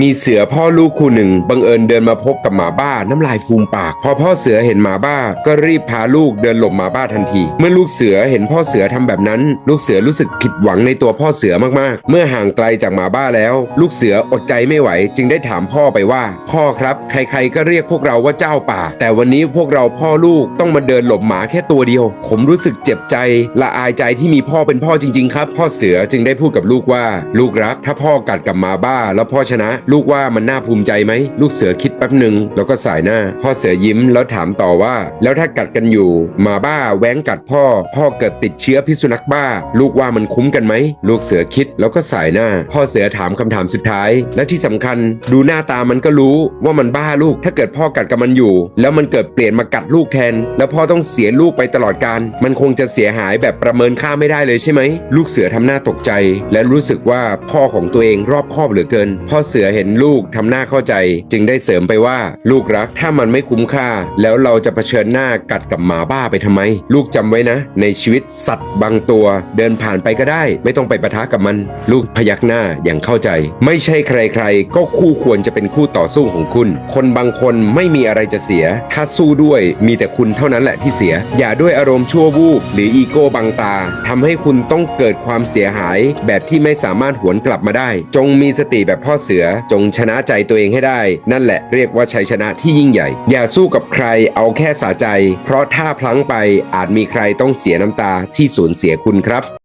มีเสือพ่อลูกคู่หนึ่ง บังเอิญเดินมาพบกับหมาบ้าน้ำลายฟูมปาก พอพ่อเสือเห็นหมาบ้า ก็รีบพาลูกเดินหลบหมาบ้าทันที เมื่อลูกเสือเห็นพ่อเสือทำแบบนั้น ลูกเสือรู้สึกผิดหวังในตัวพ่อเสือมากๆ เมื่อห่างไกลจากหมาบ้าแล้ว ลูกเสืออดใจไม่ไหว จึงได้ถามพ่อไปว่า พ่อครับ ใครๆก็เรียกพวกเราว่าเจ้าป่า แต่วันนี้พวกเราพ่อลูกต้องมาเดินหลบหมาแค่ตัวเดียว ผมรู้สึกเจ็บใจละอายใจที่มีพ่อเป็นพ่อจริง ๆ ครับ พ่อเสือจึงได้พูดกับลูกว่า ลูกรัก ถ้าพ่อกัดกับหมาบ้า แล้วพ่อชนะลูกว่ามันน่าภูมิใจไหม ลูกเสือคิดแป๊บหนึ่งแล้วก็สายหน้า พ่อเสือยิ้มแล้วถามต่อว่า แล้วถ้ากัดกันอยู่หมาบ้าแว้งกัดพ่อ พ่อเกิดติดเชื้อพิษสุนัขบ้า ลูกว่ามันคุ้มกันไหม ลูกเสือคิดแล้วก็สายหน้า พ่อเสือถามคำถามสุดท้าย และที่สำคัญ ดูหน้าตามันก็รู้ว่ามันบ้าลูก ถ้าเกิดพ่อกัดกับมันอยู่ แล้วมันเกิดเปลี่ยนมากัดลูกแทน แล้วพ่อต้องเสียลูกไปตลอดการมันคงจะเสียหายแบบประเมินค่าไม่ได้เลยใช่ไหมลูกเสือทำหน้าตกใจ และรู้สึกว่าพ่อของตัวเองรอบคอบเหลือเกิน พ่อเสือเห็นลูกทำหน้าเข้าใจ จึงได้เสริมไปว่า ลูกรักถ้ามันไม่คุ้มค่า แล้วเราจะเผชิญหน้ากัดกับหมาบ้าไปทำไม ลูกจำไว้นะ ในชีวิตสัตว์บางตัว เดินผ่านไปก็ได้ ไม่ต้องไปปะทะกับมัน ลูกพยักหน้าอย่างเข้าใจ ไม่ใช่ใครๆ ก็คู่ควรจะเป็นคู่ต่อสู้ของคุณ คนบางคนไม่มีอะไรจะเสีย ถ้าสู้ด้วยมีแต่คุณเท่านั้นแหละที่เสีย อย่าด้วยอารมณ์ชั่ววูบหรืออีโก้บังตาทำให้คุณต้องเกิดความเสียหาย แบบที่ไม่สามารถหวนกลับมาได้ จงมีสติแบบพ่อเสือจงชนะใจตัวเองให้ได้ นั่นแหละเรียกว่าชัยชนะที่ยิ่งใหญ่ อย่าสู้กับใครเอาแค่สาใจ เพราะถ้าพลั้งไปอาจมีใครต้องเสียน้ำตาที่สูญเสียคุณครับ